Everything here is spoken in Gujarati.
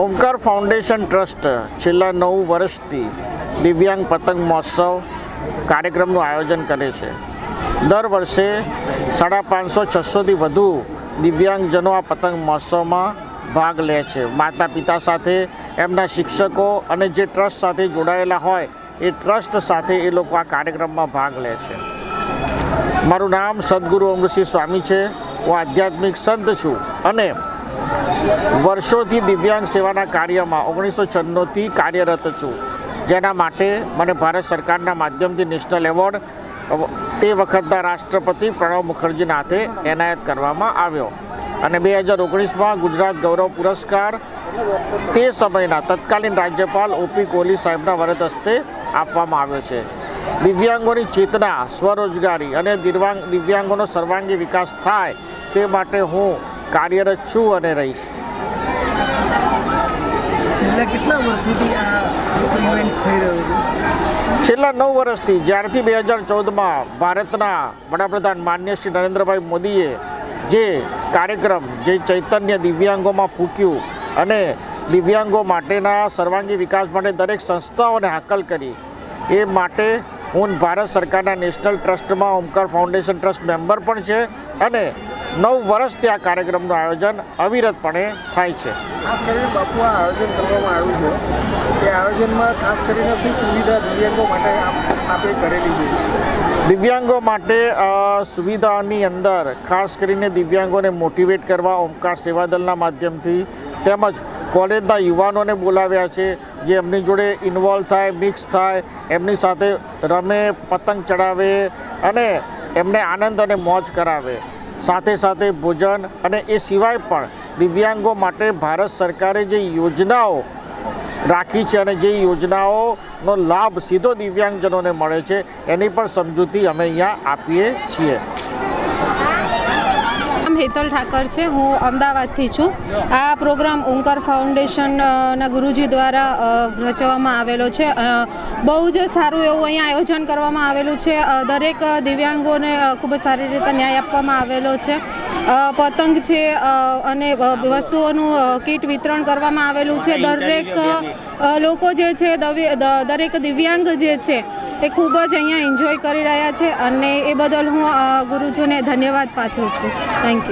ઓમકાર ફાઉન્ડેશન ટ્રસ્ટ છેલ્લા નવ વર્ષથી દિવ્યાંગ પતંગ મહોત્સવ કાર્યક્રમનું આયોજન કરે છે. દર વર્ષે સાડા પાંચસો, છસોથી વધુ દિવ્યાંગજનો આ પતંગ મહોત્સવમાં ભાગ લે છે. માતા પિતા સાથે, એમના શિક્ષકો અને જે ટ્રસ્ટ સાથે જોડાયેલા હોય, એ ટ્રસ્ટ સાથે એ લોકો આ કાર્યક્રમમાં ભાગ લે છે. મારું નામ સદગુરુ અમૃતસિંહ સ્વામી છે. હું આધ્યાત્મિક સંત છું અને વર્ષોથી દિવ્યાંગ સેવાના કાર્યમાં ઓગણીસો છન્નુંથી કાર્યરત છું. જેના માટે મને ભારત સરકારના માધ્યમથી નેશનલ એવોર્ડ તે વખતના રાષ્ટ્રપતિ પ્રણવ મુખર્જીના હાથે એનાયત કરવામાં આવ્યો. અને બે હજાર ઓગણીસમાં ગુજરાત ગૌરવ પુરસ્કાર, તે સમયના તત્કાલીન રાજ્યપાલ ઓપી કોહલી સાહેબના વરદ હસ્તે આપવામાં આવ્યો છે. દિવ્યાંગોની ચેતના, સ્વરોજગારી અને દિવ્યાંગ દિવ્યાંગોનો સર્વાંગી વિકાસ થાય તે માટે હું કાર્યરત છું અને રહીશ. છેલ્લા કેટલા વર્ષોથી આ ઇવેન્ટ થઈ રહ્યો છે છેલ્લા નવ વર્ષથી જ્યારથી બે હજાર ચૌદમાં ભારતના વડાપ્રધાન માન્ય શ્રી નરેન્દ્રભાઈ મોદીએ જે કાર્યક્રમ જે ચૈતન્ય દિવ્યાંગોમાં ફૂક્યું અને દિવ્યાંગો માટેના સર્વાંગી વિકાસ માટે દરેક સંસ્થાઓને હાકલ કરી એ માટે હું ભારત સરકારના નેશનલ ટ્રસ્ટમાં ઓમકાર ફાઉન્ડેશન ટ્રસ્ટ મેમ્બર પણ છે અને નવ વર્ષથી આ કાર્યક્રમનું આયોજન અવિરતપણે થાય છે. ખાસ કરીને બાપુ આ આયોજન કરવામાં આવ્યું છે એ આયોજનમાં ખાસ કરીને શું સુવિધા દિવ્યાંગો માટે આપ- કરેલી છે? દિવ્યાંગો માટે સુવિધાની અંદર ખાસ કરીને દિવ્યાંગોને મોટિવેટ કરવા ઓમકાર સેવાદળના માધ્યમથી તેમજ કોલેજના યુવાનોને બોલાવ્યા છે જે એમની જોડે ઇન્વોલ્વ થાય મિક્સ થાય એમની સાથે રમે પતંગ ચડાવે અને એમને આનંદ અને મોજ કરાવે. સાથે સાથે ભોજન અને એ સિવાય પણ દિવ્યાંગો માટે ભારત સરકારે જે યોજનાઓ રાખી છે અને જે યોજનાઓનો લાભ સીધો દિવ્યાંગજનોને મળે છે, એની પણ સમજૂતી અમે અહીંયા આપીએ છીએ. હેતલ ઠાકર છે. હું અમદાવાદથી છું. આ પ્રોગ્રામ ઓમકાર ફાઉન્ડેશનના ગુરુજી દ્વારા રચવામાં આવેલો છે. બહુ જ સારું એવું અહીંયા આયોજન કરવામાં આવેલું છે. દરેક દિવ્યાંગોને ખૂબ જ સારી રીતે ન્યાય આપવામાં આવેલો છે. પતંગ છે અને વસ્તુઓનું કીટ વિતરણ કરવામાં આવેલું છે. દરેક લોકો જે છે દવે- દરેક દિવ્યાંગ જે છે એ ખૂબ જ અહીંયા એન્જોય કરી રહ્યા છે. અને એ બદલ હું ગુરુજીને ધન્યવાદ પાઠવું છું. Thank you